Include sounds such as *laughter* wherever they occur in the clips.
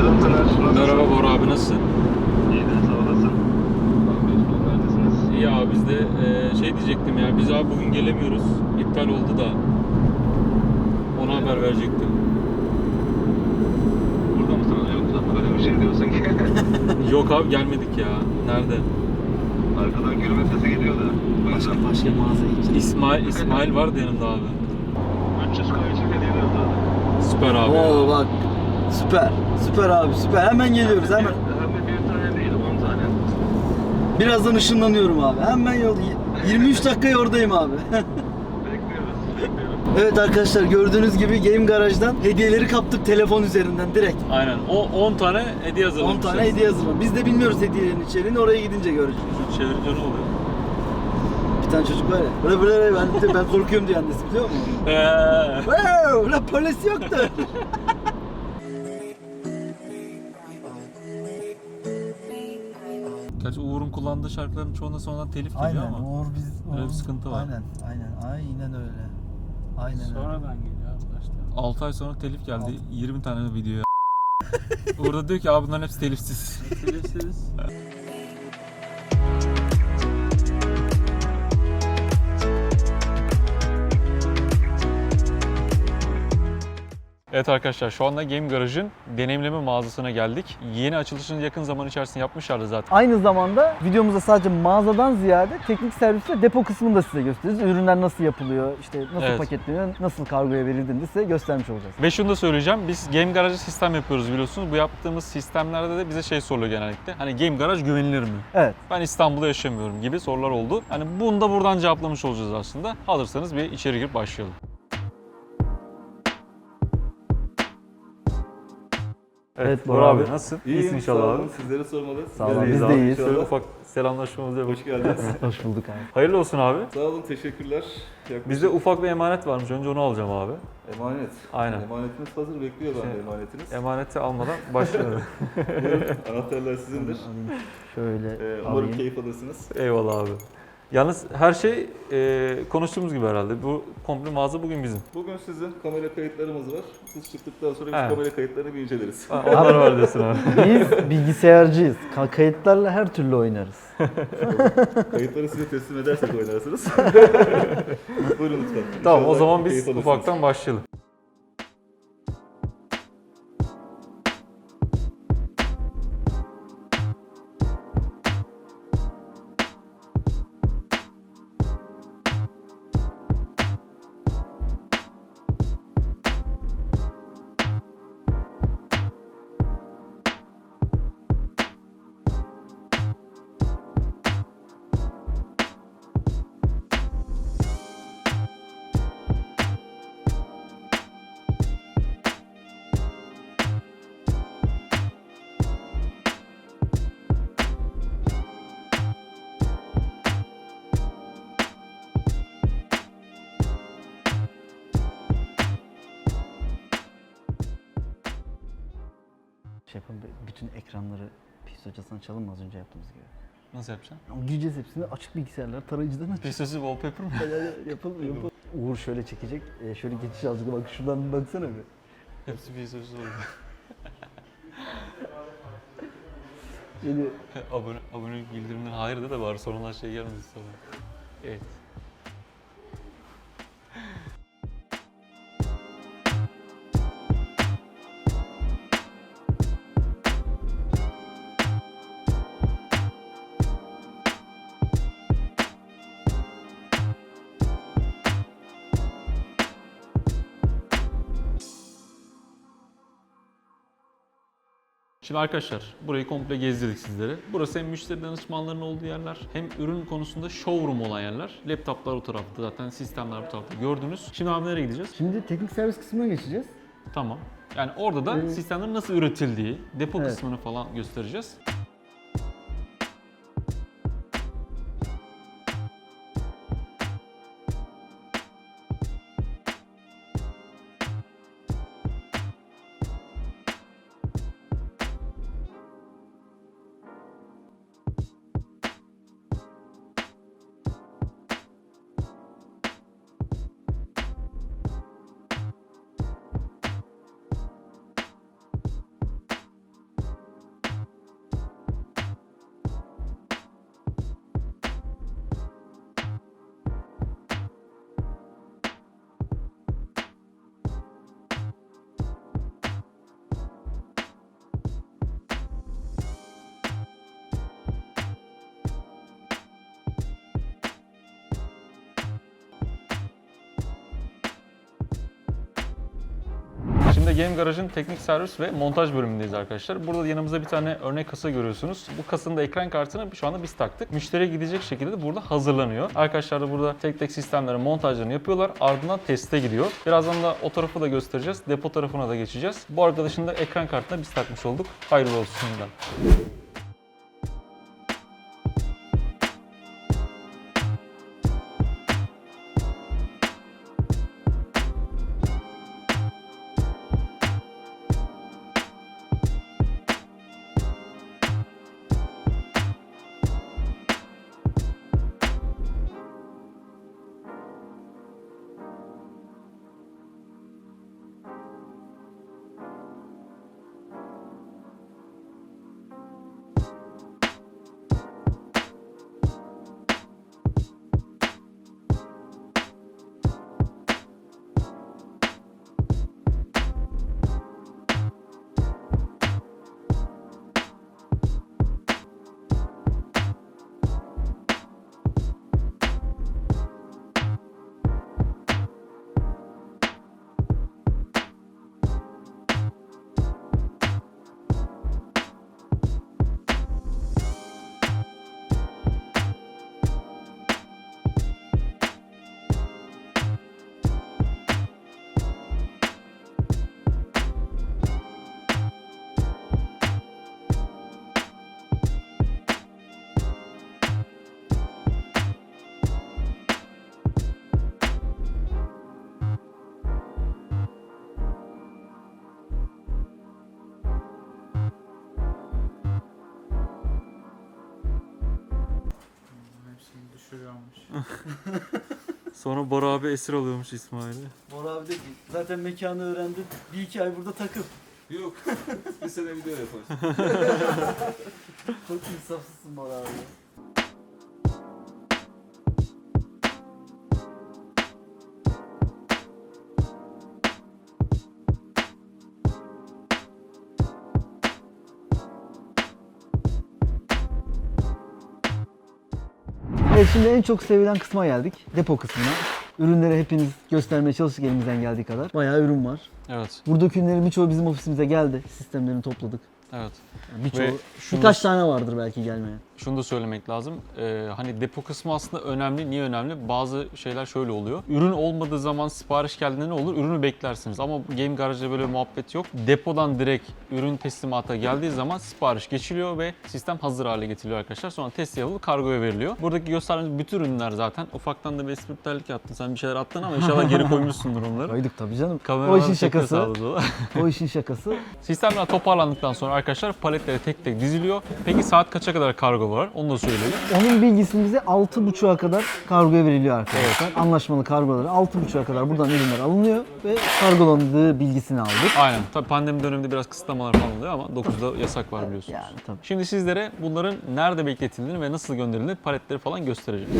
Selam Taner. Merhaba Bora abi nasılsın? İyi de sağ olasın. Abi neredesiniz? İyi abi biz de e, şey diyecektim ya biz abi bugün gelemiyoruz. İptal oldu da. Ona haber verecektim. Burada mısınız yoksa? Böyle bir şey diyorsun ki. *laughs* Yok abi gelmedik ya. Nerede? Arkadan gülme sesi geliyor da. O yüzden Başka mağazaya gideceğiz. İsmail İsmail vardı yanımda abi. 300 koy için hediye veriyoruz abi. Süper abi. Oo bak. Süper. Süper abi süper. Hemen geliyoruz hemen. Hem de bir tane değil 10 tane. Birazdan ışınlanıyorum abi. Hemen yol. 23 dakikaya oradayım abi. *laughs* Bekliyoruz. Bekliyoruz. evet arkadaşlar gördüğünüz gibi Game Garaj'dan hediyeleri kaptık telefon üzerinden direkt. Aynen. O 10 tane hediye 10 hazırlamışız. tane hediye hazırladım. Biz de bilmiyoruz hediyelerin içeriğini. Oraya gidince göreceğiz. Şu çevirince ne oluyor? Bir tane çocuk var ya. Böyle böyle ben, ben korkuyorum diye annesi biliyor musun? Eee. Wow, la polis yoktu. *laughs* Gerçi Uğur'un kullandığı şarkıların çoğunda sonradan telif geliyor ama. Uğur biz Öyle bir sıkıntı var. Aynen, aynen, aynen öyle. Aynen öyle. Sonradan geliyor arkadaşlar. 6 ay sonra telif geldi. 20 tane videoya. *laughs* Uğur da diyor ki abi bunların hepsi telifsiz. Bilirsiniz. Evet arkadaşlar şu anda Game Garage'ın deneyimleme mağazasına geldik. Yeni açılışını yakın zaman içerisinde yapmışlardı zaten. Aynı zamanda videomuzda sadece mağazadan ziyade teknik servis ve depo kısmını da size göstereceğiz. Ürünler nasıl yapılıyor, işte nasıl Evet. paketleniyor, nasıl kargoya verildiğini de size göstermiş olacağız. Ve şunu da söyleyeceğim. Biz Game Garage'da sistem yapıyoruz biliyorsunuz. Bu yaptığımız sistemlerde de bize şey soruluyor genellikle. Hani Game Garage güvenilir mi? Evet. Ben İstanbul'da yaşamıyorum gibi sorular oldu. Hani bunu da buradan cevaplamış olacağız aslında. Hazırsanız bir içeri girip başlayalım. Evet, Bora abi. nasılsın? İyiyim, sağ olun. Sizleri sormalı. Sağ olun, Biz abi de iyiyiz. Şöyle inşallah. ufak selamlaşmamızı yapalım. Hoş geldiniz. *laughs* Hoş bulduk abi. Hayırlı olsun abi. sağ olun, teşekkürler. Yaklaşık Bizde ufak bir emanet varmış. Önce onu alacağım abi. emanet. Aynen. Emanetiniz hazır, bekliyor bende Şey, emanetiniz. Emaneti almadan başlayalım. *laughs* Buyurun, anahtarlar sizindir. Şöyle Ee, umarım alayım. keyif alırsınız. Eyvallah abi. Yalnız her şey e, konuştuğumuz gibi herhalde. Bu komple mağaza bugün bizim. Bugün sizin kamera kayıtlarımız var. Siz çıktıktan sonra biz He. kamera kayıtlarını bir inceleriz. Ha, Onlar var diyorsun abi. *laughs* Biz bilgisayarcıyız. Ka- Kayıtlarla her türlü oynarız. *laughs* Kayıtları size teslim edersek oynarsınız. *laughs* Buyurun lütfen. Tamam o İnşallah zaman keyif biz alırsınız. ufaktan başlayalım. Şey yapalım, bütün ekranları pis hocasına açalım mı az önce yaptığımız gibi? Nasıl yapacaksın? Ama Gireceğiz hepsini açık bilgisayarlar tarayıcıdan aç. Pistesi wallpaper mı? *laughs* yapalım yapalım. Uğur şöyle çekecek. e, şöyle geçiş alacak. Bak şuradan bir baksana bir. Hepsi pistesi oluyor. Yeni *laughs* abone, abonelik bildirimleri hayır de de bari sonradan şey gelmesin sana. Evet. Şimdi arkadaşlar burayı komple gezdirdik sizlere. Burası hem müşteri danışmanlarının olduğu yerler hem ürün konusunda showroom olan yerler. Laptoplar o tarafta zaten sistemler bu tarafta gördünüz. Şimdi abi nereye gideceğiz? Şimdi teknik servis kısmına geçeceğiz. Tamam. Yani orada da Evet. sistemlerin nasıl üretildiği, depo Evet. kısmını falan göstereceğiz. Şimdi Game Garage'ın teknik servis ve montaj bölümündeyiz arkadaşlar. Burada yanımızda bir tane örnek kasa görüyorsunuz. Bu kasanın da ekran kartını şu anda biz taktık. Müşteriye gidecek şekilde de burada hazırlanıyor. Arkadaşlar da burada tek tek sistemlerin montajlarını yapıyorlar. Ardından teste gidiyor. Birazdan da o tarafı da göstereceğiz. Depo tarafına da geçeceğiz. Bu arkadaşın da ekran kartına biz takmış olduk. Hayırlı olsun şimdiden. Düşürüyormuş. *laughs* Sonra Bora abi esir alıyormuş İsmail'i. Bora abi de zaten mekanı öğrendim. Bir iki ay burada takıl. Yok. *laughs* bir sene video yapar. Çok insafsızsın Bora abi. Evet şimdi en çok sevilen kısma geldik. Depo kısmına. Ürünleri hepiniz göstermeye çalıştık elimizden geldiği kadar. Bayağı ürün var. Evet, Buradaki ürünlerin birçoğu bizim ofisimize geldi. Sistemlerini topladık. evet. Yani birçoğu, Ve şunu, birkaç tane vardır belki gelmeyen. Şunu da söylemek lazım. Ee, hani depo kısmı aslında önemli. Niye önemli? Bazı şeyler şöyle oluyor. Ürün olmadığı zaman sipariş geldiğinde ne olur? Ürünü beklersiniz. Ama Game Garage'da böyle muhabbet yok. Depodan direkt ürün teslimata geldiği zaman sipariş geçiliyor ve sistem hazır hale getiriliyor arkadaşlar. Sonra test yapılıp kargoya veriliyor. Buradaki gösterdiğimiz bütün ürünler zaten. Ufaktan da bir esprilerlik yaptın. Sen bir şeyler attın ama inşallah geri *laughs* koymuşsundur onları. Koyduk tabii canım. Kameralar o işin şakası. *laughs* o işin şakası. Sistemler toparlandıktan sonra arkadaşlar paletlere tek tek diziliyor. Peki saat kaça kadar kargo var? Onu da söyleyelim. Onun bilgisini bize 6.30'a kadar kargoya veriliyor arkadaşlar. Anlaşmalı kargoları 6.30'a kadar buradan ürünler alınıyor ve kargolandığı bilgisini aldık. Aynen. Tabii pandemi döneminde biraz kısıtlamalar falan oluyor ama 9'da yasak var biliyorsunuz. Yani tabii. Şimdi sizlere bunların nerede bekletildiğini ve nasıl gönderildiğini paletleri falan göstereceğim.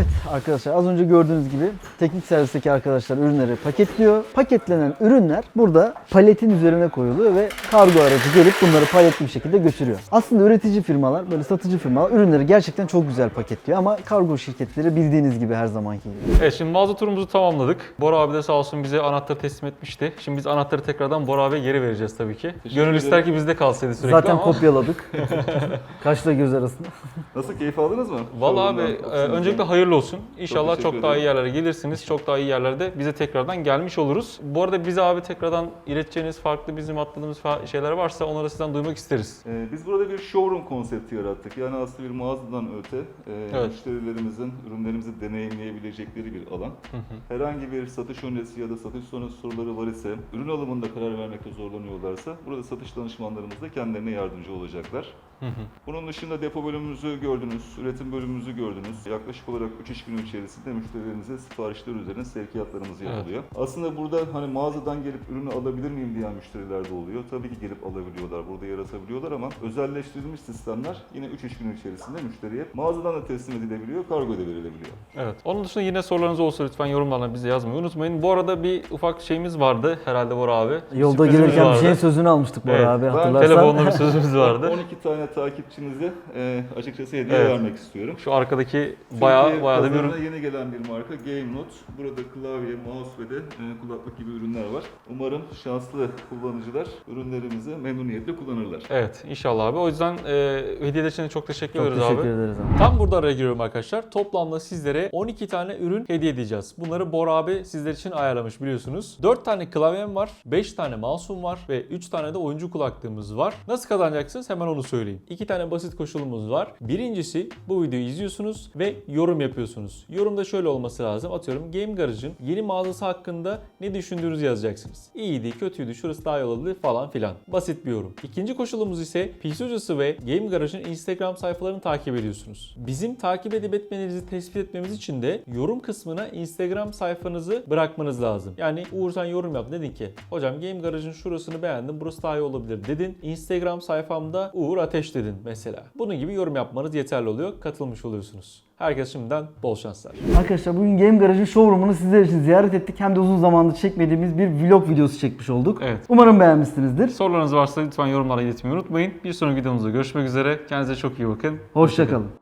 Evet arkadaşlar az önce gördüğünüz gibi teknik servisteki arkadaşlar ürünleri paketliyor. Paketlenen ürünler burada paletin üzerine koyuluyor ve kargo aracı gelip bunları paletli bir şekilde götürüyor. Aslında üretici firmalar, böyle satıcı firmalar ürünleri gerçekten çok güzel paketliyor ama kargo şirketleri bildiğiniz gibi her zamanki gibi. Evet şimdi mağaza turumuzu tamamladık. Bora abi de sağ olsun bize anahtarı teslim etmişti. Şimdi biz anahtarı tekrardan Bora abiye geri vereceğiz tabii ki. Gönül ister ki bizde kalsaydı sürekli Zaten ama. kopyaladık. *laughs* Kaşla göz arasında. Nasıl keyif aldınız mı? Vallahi abi e, öncelikle hayırlı hayırlı olsun. İnşallah teşekkür çok, daha iyi yerlere gelirsiniz. Çok daha iyi yerlerde bize tekrardan gelmiş oluruz. Bu arada bize abi tekrardan ileteceğiniz farklı bizim atladığımız şeyler varsa onları sizden duymak isteriz. Ee, biz burada bir showroom konsepti yarattık. Yani aslında bir mağazadan öte e, Evet. müşterilerimizin ürünlerimizi deneyimleyebilecekleri bir alan. Herhangi bir satış öncesi ya da satış sonrası soruları var ise, ürün alımında karar vermekte zorlanıyorlarsa burada satış danışmanlarımız da kendilerine yardımcı olacaklar. Bunun dışında depo bölümümüzü gördünüz, üretim bölümümüzü gördünüz. Yaklaşık olarak 3 iş günü içerisinde müşterilerimize siparişler üzerine sevkiyatlarımız Evet. yapılıyor. Aslında burada hani mağazadan gelip ürünü alabilir miyim diyen müşteriler de oluyor. Tabii ki gelip alabiliyorlar, burada yaratabiliyorlar ama özelleştirilmiş sistemler yine 3 iş günü içerisinde müşteriye mağazadan da teslim edilebiliyor, kargo da verilebiliyor. Evet. Onun dışında yine sorularınız olursa lütfen yorumlarla bize yazmayı unutmayın. Bu arada bir ufak şeyimiz vardı herhalde Bora abi. Yolda Sürprizimiz gelirken bir vardı. şeyin sözünü almıştık bu Evet. abi Ben hatırlarsan. Telefonla bir sözümüz vardı. *laughs* 12 tane takipçinize e, açıkçası hediye Evet. vermek istiyorum. Şu arkadaki bayağı Türkiye bayağı da bir pazarına ürün. yeni gelen bir marka Game Note. Burada klavye, mouse ve de e, kulaklık gibi ürünler var. Umarım şanslı kullanıcılar ürünlerimizi memnuniyetle kullanırlar. Evet inşallah abi. O yüzden e, hediyeler için de çok teşekkür Çok ederiz teşekkür abi. ederiz abi. Tam burada araya giriyorum arkadaşlar. Toplamda sizlere 12 tane ürün hediye edeceğiz. Bunları Bora abi sizler için ayarlamış biliyorsunuz. 4 tane klavyem var, 5 tane mouse'um var ve 3 tane de oyuncu kulaklığımız var. Nasıl kazanacaksınız hemen onu söyleyeyim. 2 tane basit koşulumuz var. Birincisi bu videoyu izliyorsunuz ve yorum yapıyorsunuz. Yorumda şöyle olması lazım. Atıyorum Game Garage'ın yeni mağazası hakkında ne düşündüğünüzü yazacaksınız. İyiydi, kötüydü, şurası daha iyi olabilir falan filan. Basit bir yorum. İkinci koşulumuz ise PC Hocası ve Game Garage'ın Instagram sayfalarını takip ediyorsunuz. Bizim takip edip etmenizi tespit etmemiz için de yorum kısmına Instagram sayfanızı bırakmanız lazım. Yani Uğur yorum yap dedin ki hocam Game Garage'ın şurasını beğendim burası daha iyi olabilir dedin. Instagram sayfamda Uğur Ateş dedin mesela. Bunun gibi yorum yapmanız yeterli oluyor. Katılmış oluyorsunuz. Herkese şimdiden bol şanslar. Arkadaşlar bugün Game Garage'ın showroom'unu sizler için ziyaret ettik. Hem de uzun zamandır çekmediğimiz bir vlog videosu çekmiş olduk. Evet. Umarım beğenmişsinizdir. Sorularınız varsa lütfen yorumlara iletmeyi unutmayın. Bir sonraki videomuzda görüşmek üzere. Kendinize çok iyi bakın. Hoşçakalın.